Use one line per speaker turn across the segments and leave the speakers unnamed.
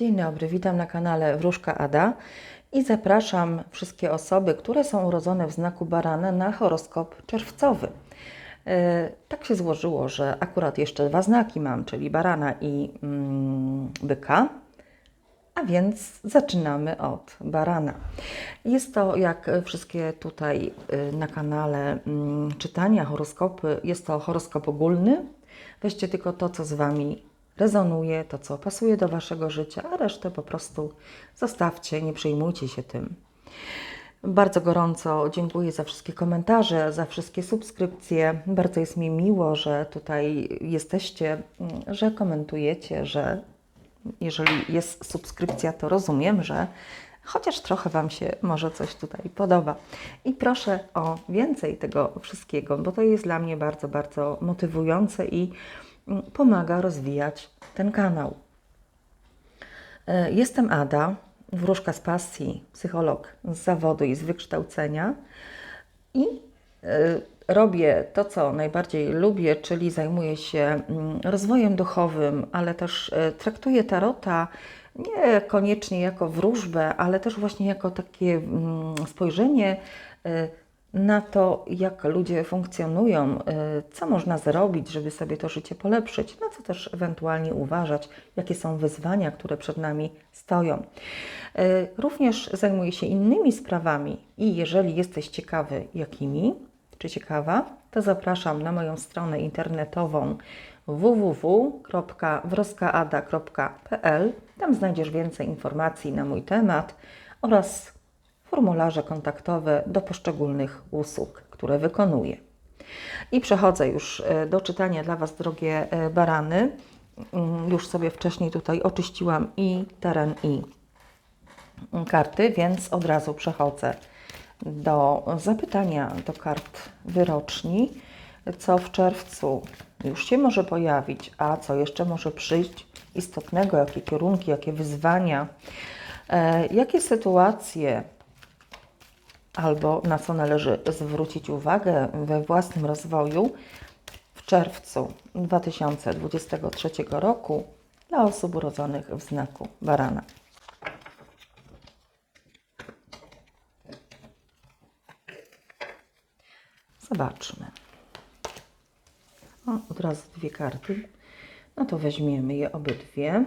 Dzień dobry, witam na kanale Wróżka Ada i zapraszam wszystkie osoby, które są urodzone w znaku barana na horoskop czerwcowy. E, Tak się złożyło, że akurat jeszcze dwa znaki mam, czyli barana i mm, byka. A więc zaczynamy od barana. Jest to, jak wszystkie tutaj y, na kanale mm, czytania, horoskopy, jest to horoskop ogólny. Weźcie tylko to, co z Wami rezonuje, to, co pasuje do Waszego życia, a resztę po prostu zostawcie, nie przejmujcie się tym. Bardzo gorąco dziękuję za wszystkie komentarze, za wszystkie subskrypcje. Bardzo jest mi miło, że tutaj jesteście, że komentujecie, że jeżeli jest subskrypcja, to rozumiem, że chociaż trochę Wam się może coś tutaj podoba. I proszę o więcej tego wszystkiego, bo to jest dla mnie bardzo, bardzo motywujące i pomaga rozwijać ten kanał. E, Jestem Ada, wróżka z pasji, psycholog z zawodu i z wykształcenia i y, robię to, co najbardziej lubię, czyli zajmuję się mm, rozwojem duchowym, ale też y, traktuję tarota nie koniecznie jako wróżbę, ale też właśnie jako takie mm, spojrzenie na to, jak ludzie funkcjonują, y, co można zrobić, żeby sobie to życie polepszyć, na co też ewentualnie uważać, jakie są wyzwania, które przed nami stoją. Y, Również zajmuję się innymi sprawami i jeżeli jesteś ciekawy, jakimi, czy ciekawa, to zapraszam na moją stronę internetową www.wroskaada.pl. Tam znajdziesz więcej informacji na mój temat oraz formularze kontaktowe do poszczególnych usług, które wykonuję. I przechodzę już e, do czytania dla Was, drogie e, barany. Mm, Już sobie wcześniej tutaj oczyściłam i teren, i karty, więc od razu przechodzę do zapytania do kart wyroczni, co w czerwcu już się może pojawić, a co jeszcze może przyjść istotnego, jakie kierunki, jakie wyzwania, e, jakie sytuacje albo na co należy zwrócić uwagę we własnym rozwoju w czerwcu 2023 roku dla osób urodzonych w znaku barana. Zobaczmy. O, od razu dwie karty. No to weźmiemy je obydwie.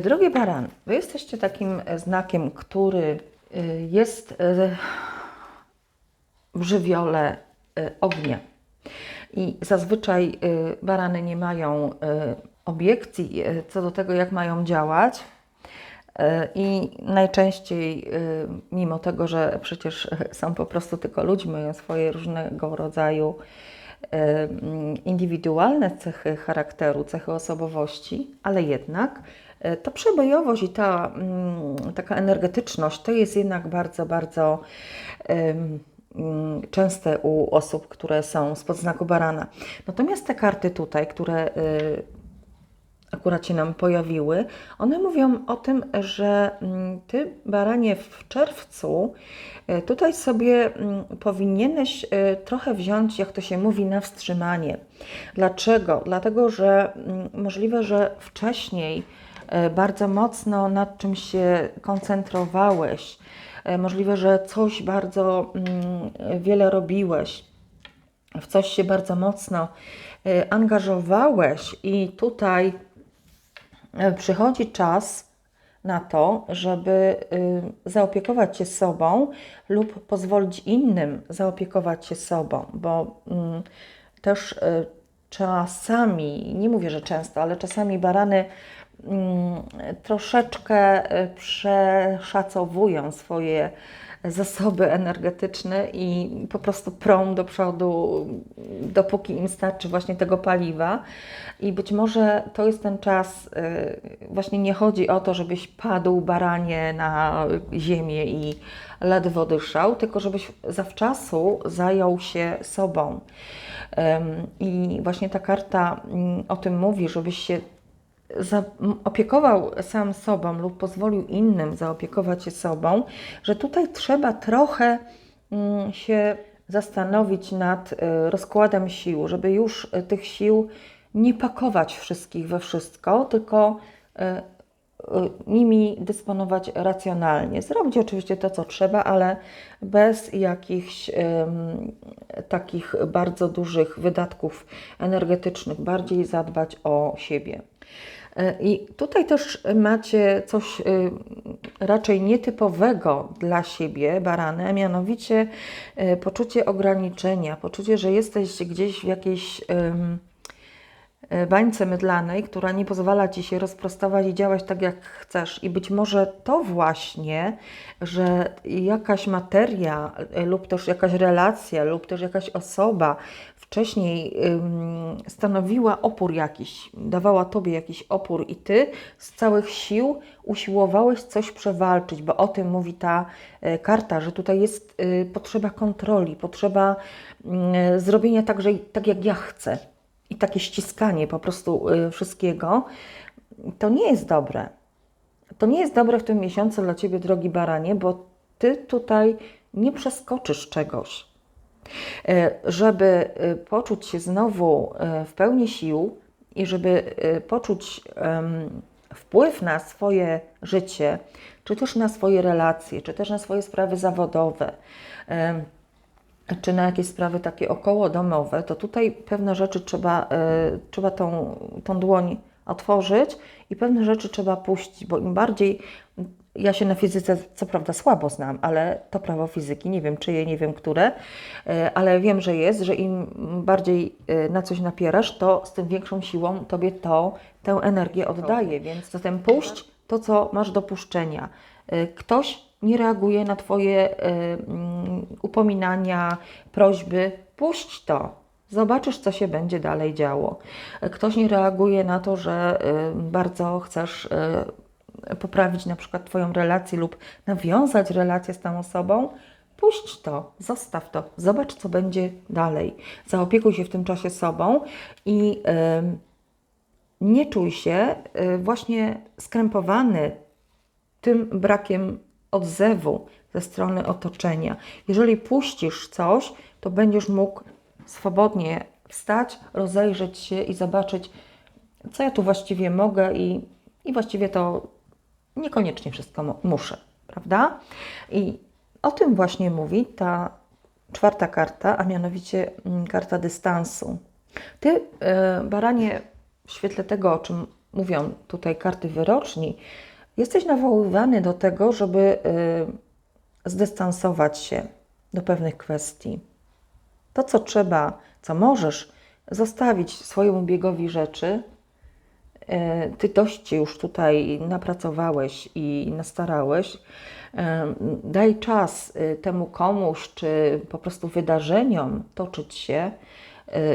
Drogie baran, wy jesteście takim e, znakiem, który e, jest e, w żywiole e, ognia. I zazwyczaj e, barany nie mają e, obiekcji e, co do tego, jak mają działać. E, I najczęściej, e, mimo tego, że przecież są po prostu tylko ludźmi, mają swoje różnego rodzaju e, indywidualne cechy charakteru, cechy osobowości, ale jednak e, ta przebojowość i ta mm, taka energetyczność to jest jednak bardzo, bardzo mm, częste u osób, które są spod znaku barana. Natomiast te karty tutaj, które y, akurat się nam pojawiły, one mówią o tym, że mm, ty, baranie, w czerwcu y, tutaj sobie powinieneś trochę wziąć, jak to się mówi, na wstrzymanie. Dlaczego? Dlatego, że możliwe, że wcześniej bardzo mocno nad czym się koncentrowałeś. Y, Możliwe, że coś bardzo mm, wiele robiłeś w coś się bardzo mocno y, angażowałeś, i tutaj przychodzi czas na to, żeby y, zaopiekować się sobą lub pozwolić innym zaopiekować się sobą, bo mm, też czasami, nie mówię, że często, ale czasami barany troszeczkę y, przeszacowują swoje zasoby energetyczne i po prostu prą do przodu, dopóki im starczy właśnie tego paliwa. I być może to jest ten czas, y, właśnie nie chodzi o to, żebyś padł baranie na ziemię i ledwo dyszał, tylko żebyś zawczasu zajął się sobą. I właśnie ta karta mm, o tym mówi, żebyś się zaopiekował sam sobą lub pozwolił innym zaopiekować się sobą, że tutaj trzeba trochę mm, się zastanowić nad e, rozkładem sił, żeby już e, tych sił nie pakować wszystkich we wszystko, tylko e, nimi dysponować racjonalnie. Zrobić oczywiście to, co trzeba, ale bez jakichś em, takich bardzo dużych wydatków energetycznych, bardziej zadbać o siebie. E, I tutaj też macie coś y, raczej nietypowego dla siebie, barany, mianowicie e, poczucie ograniczenia, poczucie, że jesteś gdzieś w jakiejś bańce mydlanej, która nie pozwala ci się rozprostować i działać tak, jak chcesz. I być może to właśnie, że jakaś materia e, lub też jakaś relacja lub też jakaś osoba wcześniej stanowiła opór jakiś, dawała tobie jakiś opór i ty z całych sił usiłowałeś coś przewalczyć, bo o tym mówi ta e, karta, że tutaj jest potrzeba kontroli, potrzeba y, zrobienia tak, że tak jak ja chcę i takie ściskanie po prostu y, wszystkiego, to nie jest dobre. To nie jest dobre w tym miesiącu dla Ciebie, drogi baranie, bo Ty tutaj nie przeskoczysz czegoś. E, Żeby e, poczuć się znowu w pełni sił i żeby poczuć wpływ na swoje życie, czy też na swoje relacje, czy też na swoje sprawy zawodowe, czy na jakieś sprawy takie okołodomowe, to tutaj pewne rzeczy trzeba, e, trzeba tą, tą dłoń otworzyć i pewne rzeczy trzeba puścić, bo im bardziej ja się na fizyce co prawda słabo znam, ale to prawo fizyki, nie wiem czyje, nie wiem które, e, ale wiem, że jest, że im bardziej e, na coś napierasz, to z tym większą siłą tobie to, tę energię oddaje, więc zatem puść to, co masz do puszczenia. Ktoś nie reaguje na Twoje e, mm, upominania, prośby, puść to. Zobaczysz, co się będzie dalej działo. Ktoś nie reaguje na to, że e, bardzo chcesz e, poprawić na przykład Twoją relację lub nawiązać relację z tą osobą. Puść to, zostaw to, zobacz, co będzie dalej. Zaopiekuj się w tym czasie sobą i nie czuj się właśnie skrępowany tym brakiem odzewu ze strony otoczenia. Jeżeli puścisz coś, to będziesz mógł swobodnie wstać, rozejrzeć się i zobaczyć, co ja tu właściwie mogę i, i właściwie to niekoniecznie wszystko mu- muszę, prawda? I o tym właśnie mówi ta czwarta karta, a mianowicie mm, karta dystansu. Ty, e, baranie, w świetle tego, o czym mówią tutaj karty wyroczni, jesteś nawoływany do tego, żeby y, zdystansować się do pewnych kwestii. To, co trzeba, co możesz, zostawić swojemu biegowi rzeczy. Y, Ty dość już tutaj napracowałeś i nastarałeś. Y, Daj czas temu komuś, czy po prostu wydarzeniom toczyć się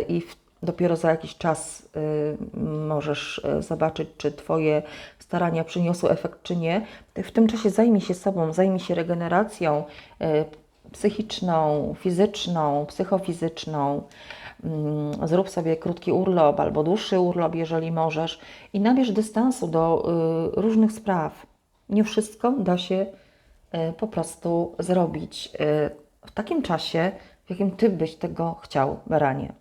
i w dopiero za jakiś czas y, możesz y, zobaczyć, czy Twoje starania przyniosły efekt, czy nie. W tym czasie zajmij się sobą, zajmij się regeneracją y, psychiczną, fizyczną, psychofizyczną. Mm, Zrób sobie krótki urlop albo dłuższy urlop, jeżeli możesz, i nabierz dystansu do y, różnych spraw. Nie wszystko da się y, po prostu zrobić y, w takim czasie, w jakim Ty byś tego chciał, baranie.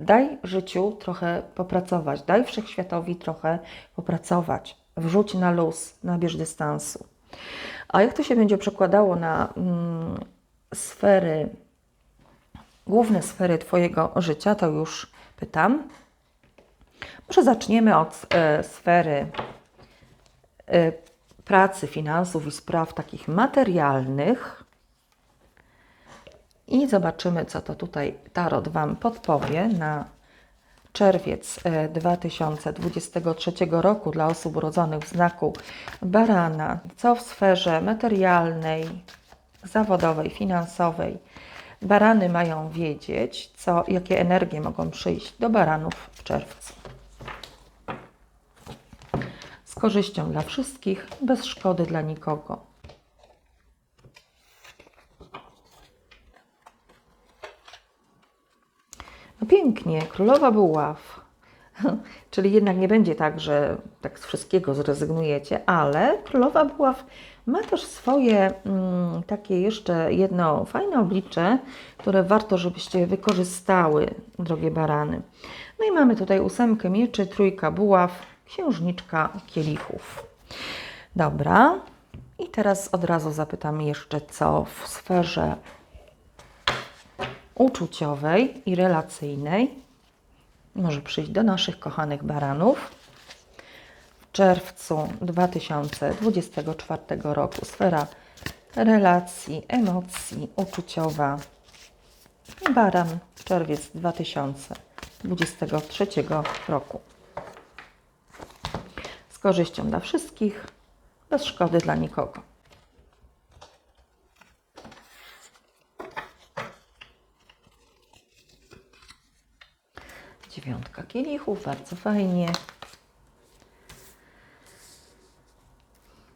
Daj życiu trochę popracować, daj wszechświatowi trochę popracować. Wrzuć na luz, nabierz dystansu. A jak to się będzie przekładało na mm, sfery, główne sfery Twojego życia, to już pytam. Może zaczniemy od e, sfery e, pracy, finansów i spraw takich materialnych. I zobaczymy, co to tutaj Tarot Wam podpowie na czerwiec e, 2023 roku dla osób urodzonych w znaku barana. Co w sferze materialnej, zawodowej, finansowej barany mają wiedzieć, co, jakie energie mogą przyjść do baranów w czerwcu. Z korzyścią dla wszystkich, bez szkody dla nikogo. No pięknie, królowa buław, Czyli jednak nie będzie tak, że tak z wszystkiego zrezygnujecie, ale królowa buław ma też swoje mm, takie jeszcze jedno fajne oblicze, które warto, żebyście wykorzystały, drogie barany. No i mamy tutaj ósemkę mieczy, trójka buław, księżniczka kielichów. Dobra. I teraz od razu zapytam jeszcze, co w sferze uczuciowej i relacyjnej może przyjść do naszych kochanych baranów. W czerwcu 2024 roku sfera relacji, emocji, uczuciowa. Baran, czerwiec 2023 roku. Z korzyścią dla wszystkich, bez szkody dla nikogo. Dziewiątka kielichów, bardzo fajnie.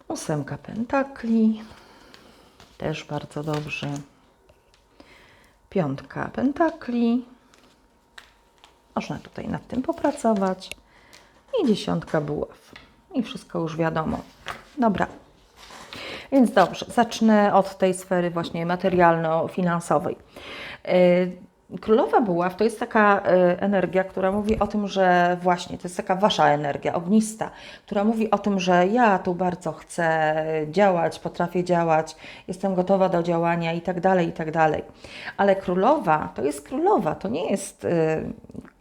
Ósemka pentakli, też bardzo dobrze. Piątka pentakli, można tutaj nad tym popracować. I dziesiątka buław. I wszystko już wiadomo. Dobra. Więc dobrze, zacznę od tej sfery właśnie materialno-finansowej. Yy, Królowa Buław to jest taka y, energia, która mówi o tym, że właśnie to jest taka wasza energia, ognista, która mówi o tym, że ja tu bardzo chcę działać, potrafię działać, jestem gotowa do działania i tak dalej, i tak dalej. Ale królowa to jest królowa, to nie jest y,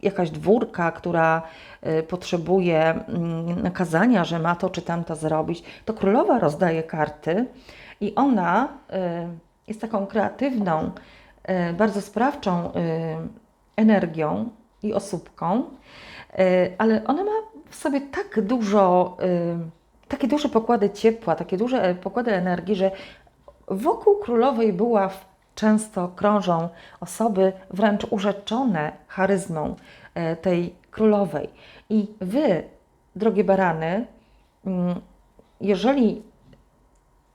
jakaś dwórka, która y, potrzebuje mm, nakazania, że ma to czy tamto zrobić. To królowa rozdaje karty i ona jest taką kreatywną, E, bardzo sprawczą e, energią i osóbką, e, ale ona ma w sobie tak dużo, takie duże pokłady ciepła, takie duże pokłady energii, że wokół królowej buław często krążą osoby wręcz urzeczone charyzmą tej królowej. I wy, drogie barany, mm, jeżeli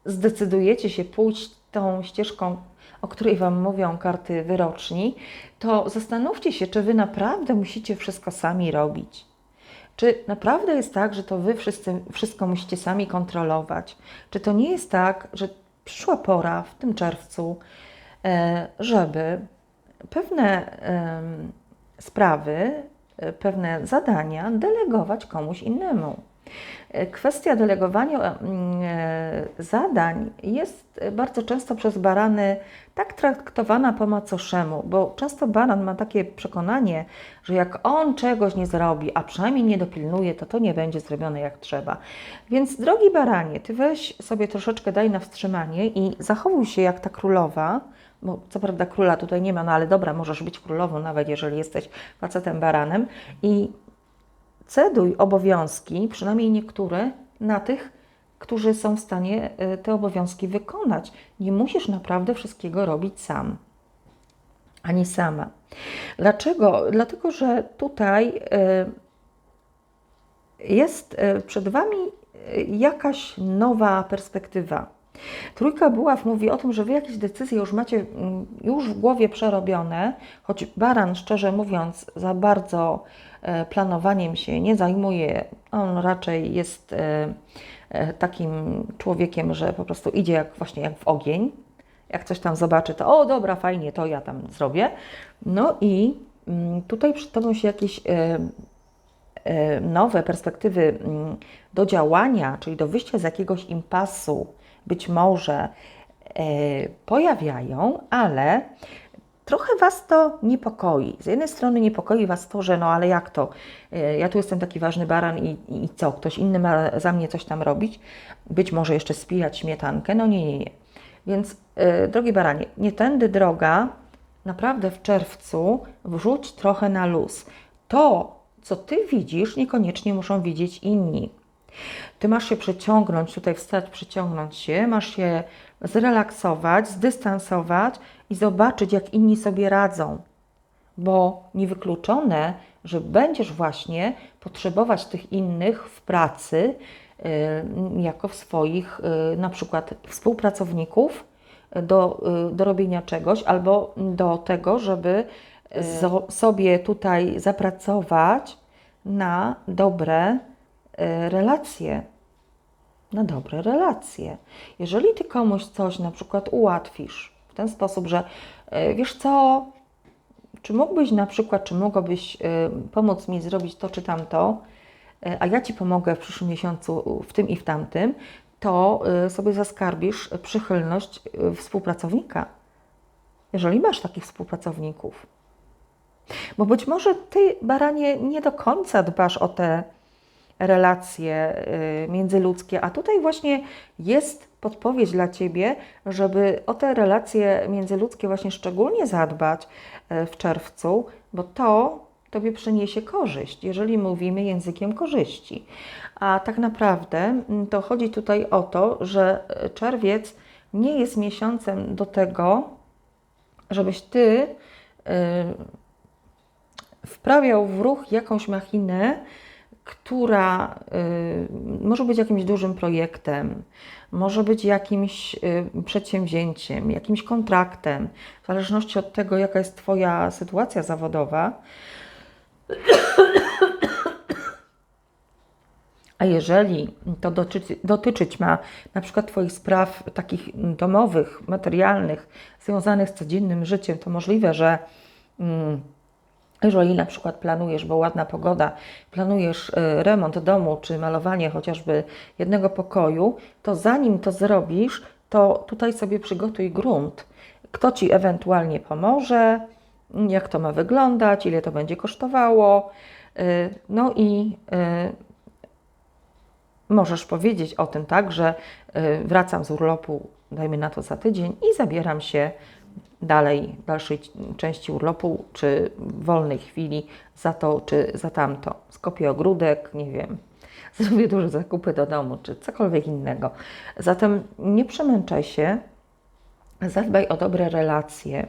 zdecydujecie się pójść tą ścieżką o której Wam mówią karty wyroczni, to zastanówcie się, czy Wy naprawdę musicie wszystko sami robić. Czy naprawdę jest tak, że to Wy wszyscy, wszystko musicie sami kontrolować? Czy to nie jest tak, że przyszła pora w tym czerwcu, e, żeby pewne sprawy, e, pewne zadania delegować komuś innemu? Kwestia delegowania mm, e, zadań jest bardzo często przez barany tak traktowana po macoszemu, bo często baran ma takie przekonanie, że jak on czegoś nie zrobi, a przynajmniej nie dopilnuje, to to nie będzie zrobione jak trzeba. Więc drogi baranie, ty weź sobie troszeczkę daj na wstrzymanie i zachowuj się jak ta królowa, bo co prawda króla tutaj nie ma, no ale dobra, możesz być królową nawet jeżeli jesteś facetem baranem i ceduj obowiązki, przynajmniej niektóre, na tych, którzy są w stanie e, te obowiązki wykonać. Nie musisz naprawdę wszystkiego robić sam, ani sama. Dlaczego? Dlatego, że tutaj e, jest e, przed Wami jakaś nowa perspektywa. Trójka buław mówi o tym, że Wy jakieś decyzje już macie mm, już w głowie przerobione, choć baran, szczerze mówiąc, za bardzo planowaniem się nie zajmuje. On raczej jest E, takim człowiekiem, że po prostu idzie jak właśnie jak w ogień. Jak coś tam zobaczy, to o dobra, fajnie, to ja tam zrobię. No i mm, tutaj przed Tobą się jakieś e, e, nowe perspektywy mm, do działania, czyli do wyjścia z jakiegoś impasu, być może pojawiają, ale Trochę Was to niepokoi. Z jednej strony niepokoi Was to, że no ale jak to? E, ja tu jestem taki ważny baran i, i co? Ktoś inny ma za mnie coś tam robić? Być może jeszcze spijać śmietankę? No nie, nie, nie. Więc yy, drogi baranie, nie tędy droga, naprawdę w czerwcu wrzuć trochę na luz. To, co Ty widzisz, niekoniecznie muszą widzieć inni. Ty masz się przeciągnąć, tutaj wstać, przeciągnąć się, masz się zrelaksować, zdystansować i zobaczyć, jak inni sobie radzą. Bo niewykluczone, że będziesz właśnie potrzebować tych innych w pracy, y, jako swoich y, na przykład współpracowników do, y, do robienia czegoś albo do tego, żeby sobie tutaj zapracować na dobre relacje. Na dobre relacje. Jeżeli ty komuś coś na przykład ułatwisz w ten sposób, że e, wiesz co, czy mógłbyś na przykład, czy mogłabyś e, pomóc mi zrobić to czy tamto, a ja ci pomogę w przyszłym miesiącu w tym i w tamtym, to sobie zaskarbisz przychylność współpracownika. Jeżeli masz takich współpracowników. Bo być może ty, baranie, nie do końca dbasz o te relacje y, międzyludzkie, a tutaj właśnie jest podpowiedź dla ciebie, żeby o te relacje międzyludzkie właśnie szczególnie zadbać y, w czerwcu, bo to tobie przyniesie korzyść, jeżeli mówimy językiem korzyści. A tak naprawdę mm, to chodzi tutaj o to, że y, czerwiec nie jest miesiącem do tego, żebyś ty wprawiał w ruch jakąś machinę, która y, może być jakimś dużym projektem, może być jakimś y, przedsięwzięciem, jakimś kontraktem, w zależności od tego, jaka jest Twoja sytuacja zawodowa. A jeżeli to dotyczy, dotyczyć ma na przykład Twoich spraw takich domowych, materialnych, związanych z codziennym życiem, to możliwe, że mm, jeżeli na przykład planujesz, bo ładna pogoda, planujesz y, remont domu czy malowanie chociażby jednego pokoju, to zanim to zrobisz, to tutaj sobie przygotuj grunt. Kto ci ewentualnie pomoże, jak to ma wyglądać, ile to będzie kosztowało. y, No i y, możesz powiedzieć o tym tak, że wracam z urlopu, dajmy na to za tydzień i zabieram się dalej, dalszej części urlopu, czy wolnej chwili za to, czy za tamto. Skopię ogródek, nie wiem, zrobię duże zakupy do domu, czy cokolwiek innego. Zatem nie przemęczaj się, zadbaj o dobre relacje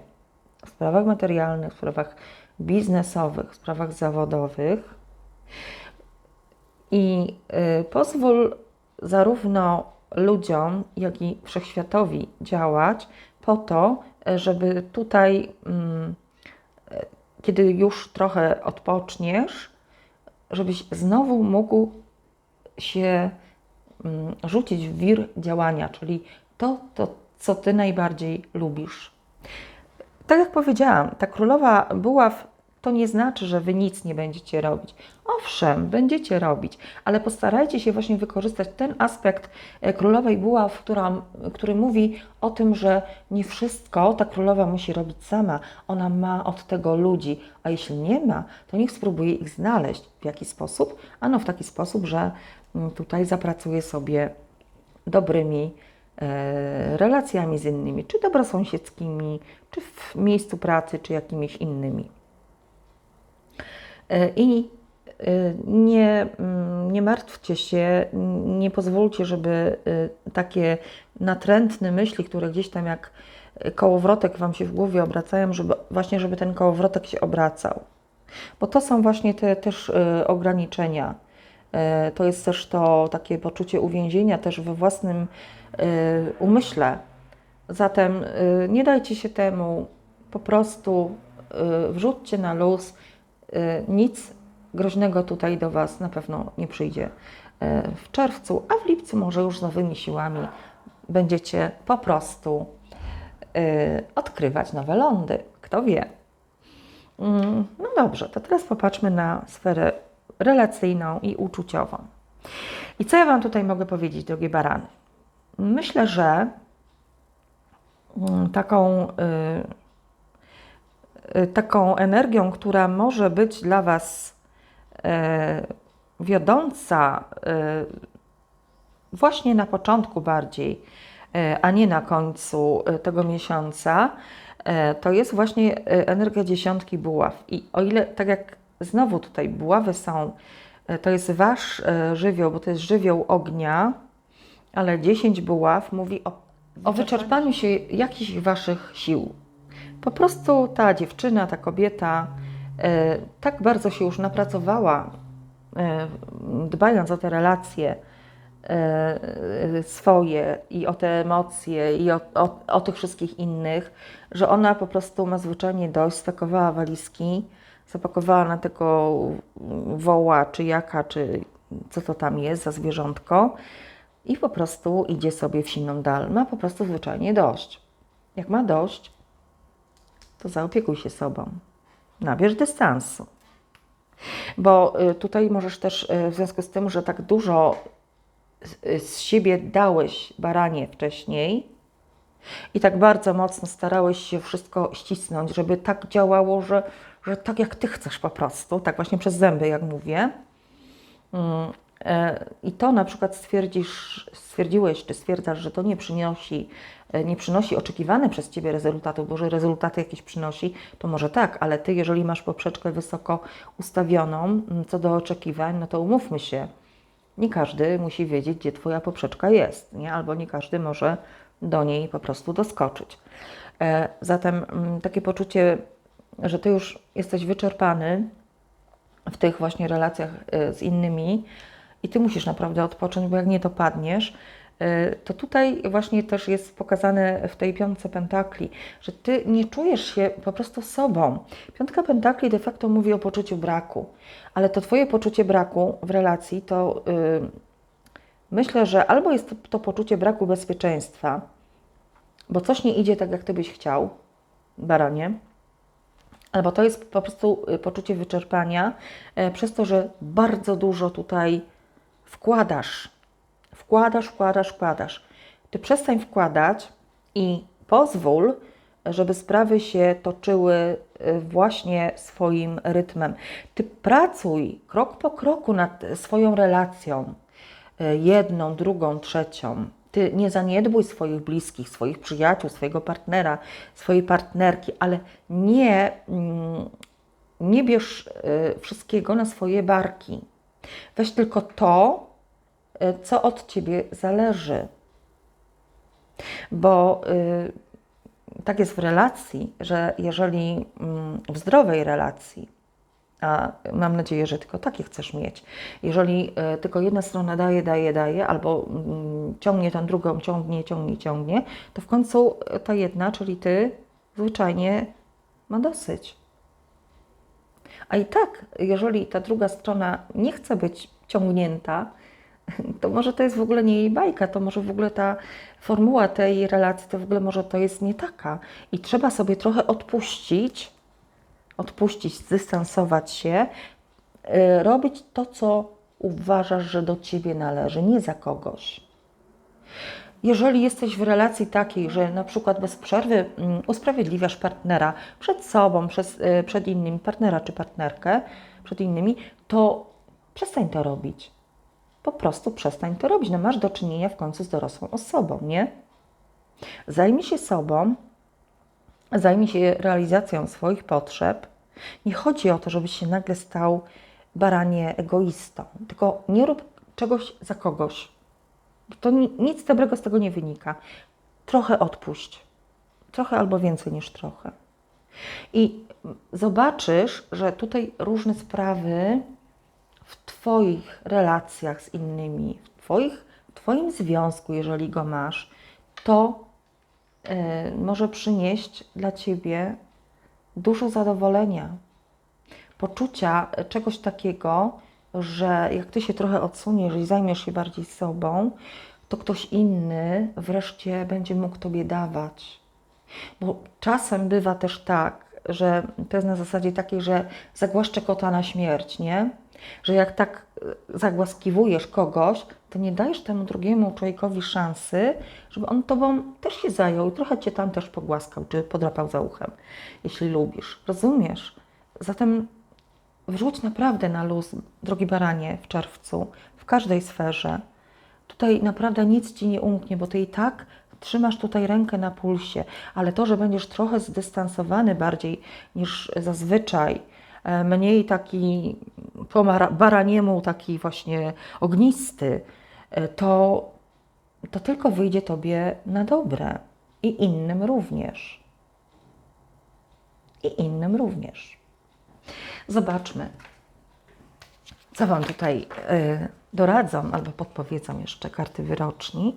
w sprawach materialnych, w sprawach biznesowych, w sprawach zawodowych i y, pozwól zarówno ludziom, jak i wszechświatowi działać po to, żeby tutaj, mm, kiedy już trochę odpoczniesz, żebyś znowu mógł się mm, rzucić w wir działania, czyli to, to co Ty najbardziej lubisz. Tak jak powiedziałam, ta królowa buław to nie znaczy, że Wy nic nie będziecie robić. Owszem, będziecie robić, ale postarajcie się właśnie wykorzystać ten aspekt e, królowej buław, która, który mówi o tym, że nie wszystko ta królowa musi robić sama. Ona ma od tego ludzi, a jeśli nie ma, to niech spróbuje ich znaleźć. W jaki sposób? Ano w taki sposób, że mm, tutaj zapracuje sobie dobrymi e, relacjami z innymi, czy dobrosąsiedzkimi, czy w miejscu pracy, czy jakimiś innymi. E, I e, nie, mm, nie martwcie się, nie pozwólcie, żeby e, takie natrętne myśli, które gdzieś tam jak kołowrotek Wam się w głowie obracają, żeby właśnie, żeby ten kołowrotek się obracał. Bo to są właśnie te też ograniczenia. To jest też to takie poczucie uwięzienia też we własnym umyśle. Zatem nie dajcie się temu, po prostu wrzućcie na luz, nic groźnego tutaj do Was na pewno nie przyjdzie y, w czerwcu, a w lipcu może już z nowymi siłami będziecie po prostu y, odkrywać nowe lądy. Kto wie? Mm, no dobrze, to teraz popatrzmy na sferę relacyjną i uczuciową. I co ja Wam tutaj mogę powiedzieć, drogie barany? Myślę, że mm, taką Y, taką energią, która może być dla Was e, wiodąca e, właśnie na początku bardziej, e, a nie na końcu tego miesiąca, to jest właśnie energia dziesiątki buław. I o ile, tak jak znowu tutaj buławy są, to jest Wasz żywioł, bo to jest żywioł ognia, ale 10 buław mówi o, o wyczerpaniu się jakichś Waszych sił, po prostu ta dziewczyna, ta kobieta e, tak bardzo się już napracowała, e, dbając o te relacje e, swoje i o te emocje i o, o, o tych wszystkich innych, że ona po prostu ma zwyczajnie dość, spakowała walizki, zapakowała na tego woła, czy jaka, czy co to tam jest za zwierzątko i po prostu idzie sobie w siną dal. Ma po prostu zwyczajnie dość. Jak ma dość, to zaopiekuj się sobą. Nabierz dystansu. Bo y, tutaj możesz też y, w związku z tym, że tak dużo z- z siebie dałeś baranie wcześniej i tak bardzo mocno starałeś się wszystko ścisnąć, żeby tak działało, że, że tak jak ty chcesz po prostu, tak właśnie przez zęby, jak mówię. Mm, e, I to na przykład stwierdzisz, stwierdziłeś, czy stwierdzasz, że to nie przynosi, nie przynosi oczekiwane przez Ciebie rezultatów, bo że rezultaty jakieś przynosi, to może tak, ale Ty, jeżeli masz poprzeczkę wysoko ustawioną mm, co do oczekiwań, no to umówmy się, nie każdy musi wiedzieć, gdzie Twoja poprzeczka jest, nie? albo nie każdy może do niej po prostu doskoczyć. E, Zatem mm, takie poczucie, że Ty już jesteś wyczerpany, w tych właśnie relacjach y, z innymi i ty musisz naprawdę odpocząć, bo jak nie to padniesz, to tutaj właśnie też jest pokazane w tej piątce pentakli, że ty nie czujesz się po prostu sobą. Piątka pentakli de facto mówi o poczuciu braku, ale to twoje poczucie braku w relacji to y, myślę, że albo jest to, poczucie braku bezpieczeństwa, bo coś nie idzie tak, jak ty byś chciał, baranie, albo to jest po prostu y, poczucie wyczerpania e, przez to, że bardzo dużo tutaj wkładasz. Wkładasz, wkładasz, wkładasz. Ty przestań wkładać i pozwól, żeby sprawy się toczyły y, właśnie swoim rytmem. Ty pracuj krok po kroku nad swoją relacją, y, jedną, drugą, trzecią. Ty nie zaniedbuj swoich bliskich, swoich przyjaciół, swojego partnera, swojej partnerki, ale nie, mm, nie bierz y, wszystkiego na swoje barki. Weź tylko to, co od ciebie zależy. Bo y, tak jest w relacji, że jeżeli mm, w zdrowej relacji, a mam nadzieję, że tylko takie chcesz mieć. Jeżeli e, tylko jedna strona daje, daje, daje, albo mm, ciągnie tą drugą, ciągnie, ciągnie, ciągnie, to w końcu e, ta jedna, czyli ty, zwyczajnie ma dosyć. A i tak, jeżeli ta druga strona nie chce być ciągnięta, to może to jest w ogóle nie jej bajka, to może w ogóle ta formuła tej relacji, to w ogóle może to jest nie taka. I trzeba sobie trochę odpuścić, odpuścić, zdystansować się, y, robić to, co uważasz, że do ciebie należy, nie za kogoś. Jeżeli jesteś w relacji takiej, że na przykład bez przerwy mm, usprawiedliwiasz partnera przed sobą, przez, y, przed innymi, partnera czy partnerkę, przed innymi, to przestań to robić. Po prostu przestań to robić. No masz do czynienia w końcu z dorosłą osobą, nie? Zajmij się sobą, zajmij się realizacją swoich potrzeb. Nie chodzi o to, żebyś się nagle stał baranie egoistą, tylko nie rób czegoś za kogoś. To ni- nic dobrego z tego nie wynika. Trochę odpuść. Trochę albo więcej niż trochę. I zobaczysz, że tutaj różne sprawy w Twoich relacjach z innymi, w, twoich, w Twoim związku, jeżeli go masz, to e, może przynieść dla Ciebie dużo zadowolenia, poczucia czegoś takiego, że jak Ty się trochę odsuniesz i zajmiesz się bardziej sobą, to ktoś inny wreszcie będzie mógł Tobie dawać. Bo czasem bywa też tak, że to jest na zasadzie takiej, że zagłaszczę kota na śmierć, nie? Że jak tak e, zagłaskiwujesz kogoś, to nie dajesz temu drugiemu człowiekowi szansy, żeby on tobą też się zajął i trochę cię tam też pogłaskał, czy podrapał za uchem, jeśli lubisz. Rozumiesz? Zatem wrzuć naprawdę na luz, drogi baranie, w czerwcu, w każdej sferze. Tutaj naprawdę nic ci nie umknie, bo ty i tak trzymasz tutaj rękę na pulsie, ale to, że będziesz trochę zdystansowany bardziej niż zazwyczaj, mniej taki po baraniemu, taki właśnie ognisty, e, to, to tylko wyjdzie tobie na dobre i innym również. I innym również. Zobaczmy, co Wam tutaj y, doradzą albo podpowiedzą jeszcze karty wyroczni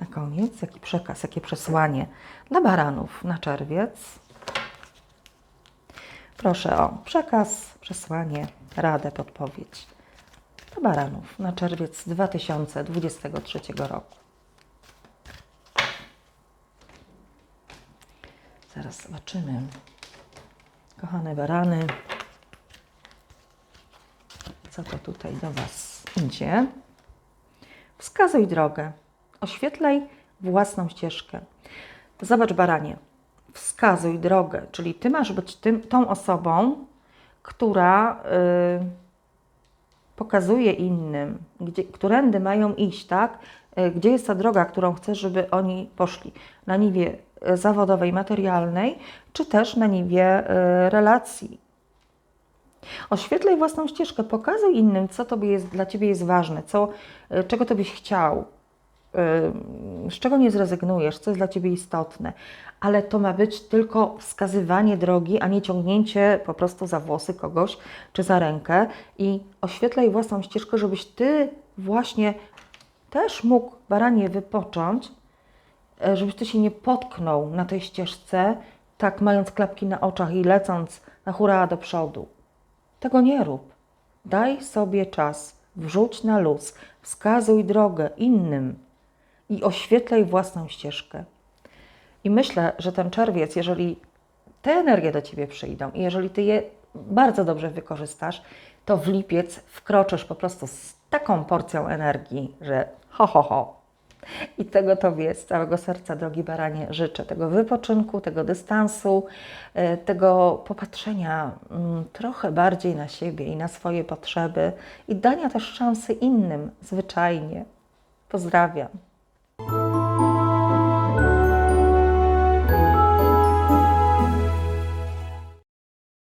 na koniec, jaki przekaz, jakie przesłanie dla baranów na czerwiec. Proszę o przekaz, przesłanie, radę, podpowiedź dla baranów na czerwiec 2023 roku. Zaraz zobaczymy. Kochane barany, co to tutaj do Was idzie? Wskazuj drogę, oświetlaj własną ścieżkę. Zobacz, baranie, wskazuj drogę, czyli Ty masz być tym, tą osobą, która y, pokazuje innym, gdzie, którędy mają iść, tak? Y, Gdzie jest ta droga, którą chcesz, żeby oni poszli? Na niwie y, zawodowej, materialnej, czy też na niwie y, relacji. Oświetlaj własną ścieżkę, pokazuj innym, co tobie jest, dla Ciebie jest ważne, co, y, czego Ty byś chciał, z czego nie zrezygnujesz, co jest dla Ciebie istotne. Ale to ma być tylko wskazywanie drogi, a nie ciągnięcie po prostu za włosy kogoś czy za rękę. I oświetlaj własną ścieżkę, żebyś Ty właśnie też mógł baranie wypocząć, e, żebyś Ty się nie potknął na tej ścieżce, tak mając klapki na oczach i lecąc na hura do przodu. Tego nie rób. Daj sobie czas, wrzuć na luz, wskazuj drogę innym i oświetlaj własną ścieżkę. I myślę, że ten czerwiec, jeżeli te energie do ciebie przyjdą i jeżeli ty je bardzo dobrze wykorzystasz, to w lipiec wkroczysz po prostu z taką porcją energii, że ho, ho, ho. I tego Tobie z całego serca, drogi baranie, życzę. Tego wypoczynku, tego dystansu, e, tego popatrzenia mm, trochę bardziej na siebie i na swoje potrzeby i dania też szansy innym zwyczajnie. Pozdrawiam.